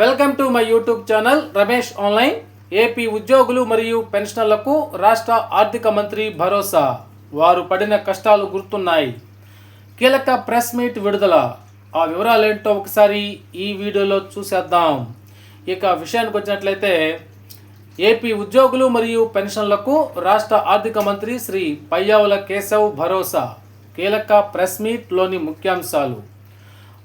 Welcome to my YouTube channel Ramesh online. AP ఉద్యోగులు మరియు పెన్షనర్లకు రాష్ట్ర ఆర్థిక మంత్రి భరోసా. వారు పడిన కష్టాలు గుర్తున్నాయి. కీలక ప్రెస్ మీట్ విడుదల. ఆ వివరాలు ఏంటో ఒకసారి ఈ వీడియోలో చూసేద్దాం. ఇక విషయానికి వచ్చినట్లయితే ఏపీ ఉద్యోగులు మరియు పెన్షన్లకు రాష్ట్ర ఆర్థిక మంత్రి శ్రీ పయ్యావుల కేశవ్ భరోసా. కీలక ప్రెస్ మీట్లోని ముఖ్యాంశాలు.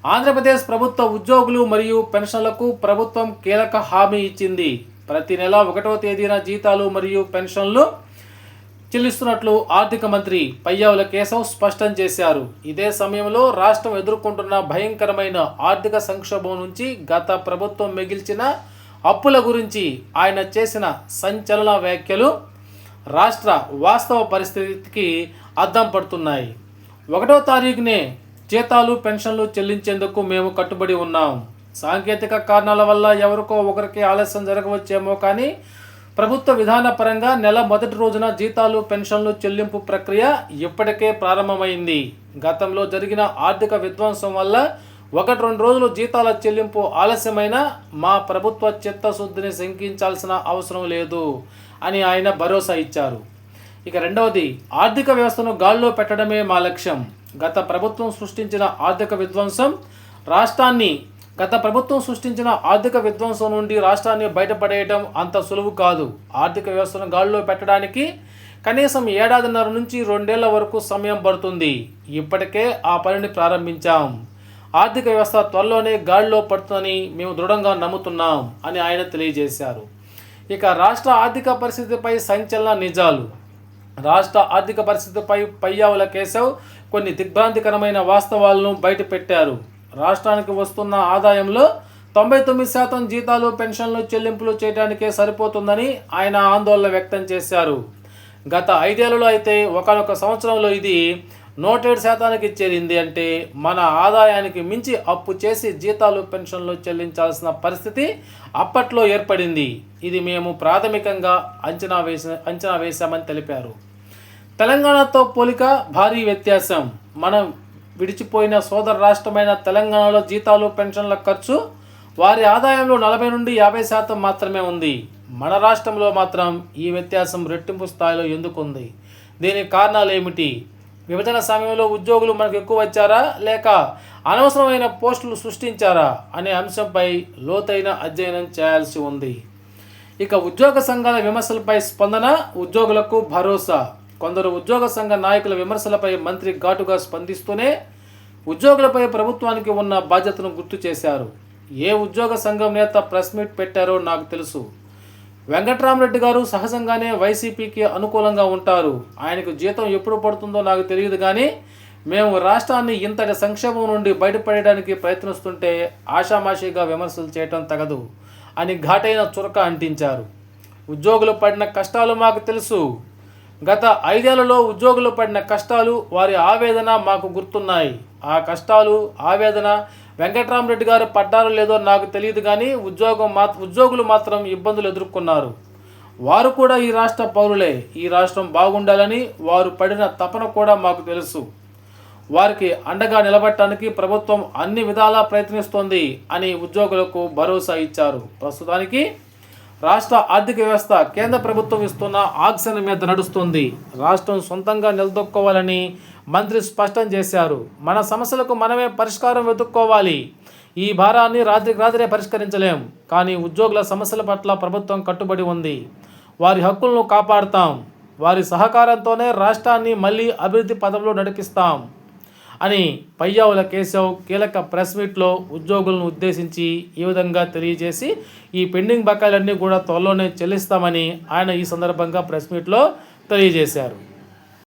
ఆంధ్రప్రదేశ్ ప్రభుత్వ ఉద్యోగులు మరియు పెన్షన్లకు ప్రభుత్వం కీలక హామీ ఇచ్చింది. ప్రతి నెల ఒకటవ తేదీన జీతాలు మరియు పెన్షన్లు చెల్లిస్తున్నట్లు ఆర్థిక మంత్రి పయ్యావుల కేశవ్ స్పష్టం చేశారు. ఇదే సమయంలో రాష్ట్రం ఎదుర్కొంటున్న భయంకరమైన ఆర్థిక సంక్షోభం నుంచి గత ప్రభుత్వం మిగిల్చిన అప్పుల గురించి ఆయన చేసిన సంచలన వ్యాఖ్యలు రాష్ట్ర వాస్తవ పరిస్థితికి అద్దం పడుతున్నాయి. ఒకటో తారీఖునే జీతాలు పెన్షన్లు చెల్లించేందుకు మేము కట్టుబడి ఉన్నాం. సాంకేతిక కారణాల వల్ల ఎవరికో ఒకరికి ఆలస్యం జరగవచ్చేమో కానీ ప్రభుత్వ విధాన పరంగా నెల మొదటి రోజున జీతాలు పెన్షన్లు చెల్లింపు ప్రక్రియ ఇప్పటికే ప్రారంభమైంది. గతంలో జరిగిన ఆర్థిక విధ్వంసం వల్ల ఒకటి రెండు రోజులు జీతాల చెల్లింపు ఆలస్యమైన మా ప్రభుత్వ చిత్తశుద్ధిని శంకించాల్సిన అవసరం లేదు అని ఆయన భరోసా ఇచ్చారు. ఇక రెండవది ఆర్థిక వ్యవస్థను గాల్లో పెట్టడమే మా లక్ష్యం. గత ప్రభుత్వం సృష్టించిన ఆర్థిక విధ్వంసం రాష్ట్రాన్ని గత ప్రభుత్వం సృష్టించిన ఆర్థిక విధ్వంసం నుండి రాష్ట్రాన్ని బయటపడేయడం అంత సులువు కాదు. ఆర్థిక వ్యవస్థను గాల్లో పెట్టడానికి కనీసం ఏడాదిన్నర నుంచి రెండేళ్ళ వరకు సమయం పడుతుంది. ఇప్పటికే ఆ పనిని ప్రారంభించాం. ఆర్థిక వ్యవస్థ త్వరలోనే గాడిలో పడుతుందని మేము దృఢంగా నమ్ముతున్నాం అని ఆయన తెలియజేశారు. ఇక రాష్ట్ర ఆర్థిక పరిస్థితిపై సంచలన నిజాలు. రాష్ట్ర ఆర్థిక పరిస్థితిపై పయ్యావుల కేశవ్ కొన్ని దిగ్భ్రాంతికరమైన వాస్తవాలను బయటపెట్టారు. రాష్ట్రానికి వస్తున్న ఆదాయంలో తొంభై తొమ్మిది శాతం జీతాలు పెన్షన్లు చెల్లింపులు చేయడానికే సరిపోతుందని ఆయన ఆందోళన వ్యక్తం చేశారు. గత ఐదేళ్ళలో అయితే ఒకనొక సంవత్సరంలో ఇది నూటేడు శాతానికి చేరింది అంటే మన ఆదాయానికి మించి అప్పు చేసి జీతాలు పెన్షన్లు చెల్లించాల్సిన పరిస్థితి అప్పట్లో ఏర్పడింది. ఇది మేము ప్రాథమికంగా అంచనా వేసి అంచనా వేశామని తెలిపారు. తెలంగాణతో పోలిక భారీ వ్యత్యాసం. మనం విడిచిపోయిన సోదర రాష్ట్రమైన తెలంగాణలో జీతాలు పెన్షన్ల ఖర్చు వారి ఆదాయంలో నలభై నుండి యాభై శాతం మాత్రమే ఉంది. మన రాష్ట్రంలో మాత్రం ఈ వ్యత్యాసం రెట్టింపు స్థాయిలో ఎందుకు ఉంది? దీనికి కారణాలు ఏమిటి? విభజన సమయంలో ఉద్యోగులు మనకు ఎక్కువ వచ్చారా? లేక అనవసరమైన పోస్టులు సృష్టించారా? అనే అంశంపై లోతైన అధ్యయనం చేయాల్సి ఉంది. ఇక ఉద్యోగ సంఘాల విమర్శలపై స్పందన ఉద్యోగులకు భరోసా. కొందరు ఉద్యోగ సంఘ నాయకుల విమర్శలపై మంత్రి ఘాటుగా స్పందిస్తూనే ఉద్యోగులపై ప్రభుత్వానికి ఉన్న బాధ్యతను గుర్తు చేశారు. ఏ ఉద్యోగ సంఘం నేత ప్రెస్ మీట్ పెట్టారో నాకు తెలుసు. వెంకట్రామరెడ్డి గారు సహజంగానే వైసీపీకి అనుకూలంగా ఉంటారు. ఆయనకు జీతం ఎప్పుడు పడుతుందో నాకు తెలియదు కానీ మేము రాష్ట్రాన్ని ఇంతటి సంక్షేమం నుండి బయటపడడానికి ప్రయత్నిస్తుంటే ఆషామాషిగా విమర్శలు చేయటం తగదు అని ఘాటైన చురక అంటించారు. ఉద్యోగులు పడిన కష్టాలు మాకు తెలుసు. గత ఐదేళ్ళలో ఉద్యోగులు పడిన కష్టాలు వారి ఆవేదన మాకు గుర్తున్నాయి. ఆ కష్టాలు ఆవేదన వెంకట్రామరెడ్డి గారు పడ్డారో లేదో నాకు తెలియదు కానీ ఉద్యోగం మా ఉద్యోగులు మాత్రం ఇబ్బందులు ఎదుర్కొన్నారు. వారు కూడా ఈ రాష్ట్ర పౌరులే. ఈ రాష్ట్రం బాగుండాలని వారు పడిన తపన కూడా మాకు తెలుసు. వారికి అండగా నిలబట్టడానికి ప్రభుత్వం అన్ని విధాలా ప్రయత్నిస్తోంది అని ఉద్యోగులకు భరోసా ఇచ్చారు. ప్రస్తుతానికి రాష్ట్ర ఆర్థిక వ్యవస్థ కేంద్ర ప్రభుత్వం ఇస్తున్న ఆక్సిజన్ మీద నడుస్తుంది. రాష్ట్రం సొంతంగా నిలదొక్కోవాలని మంత్రి స్పష్టం చేశారు. మన సమస్యలకు మనమే పరిష్కారం వెతుక్కోవాలి. ఈ భారాన్ని రాత్రికి రాత్రే పరిష్కరించలేం. కానీ ఉద్యోగుల సమస్యల పట్ల ప్రభుత్వం కట్టుబడి ఉంది. వారి హక్కులను కాపాడతాం. వారి సహకారంతోనే రాష్ట్రాన్ని మళ్ళీ అభివృద్ధి పదంలో నడిపిస్తాం. అని పయ్యావుల కేశవ్ కీలక ప్రెస్ మీట్లో ఉద్యోగులను ఉద్దేశించి ఈ విధంగా తెలియజేసి ఈ పెండింగ్ బకాయిలన్నీ కూడా త్వరలోనే చెల్లిస్తామని ఆయన ఈ సందర్భంగా ప్రెస్ మీట్లో తెలియజేశారు.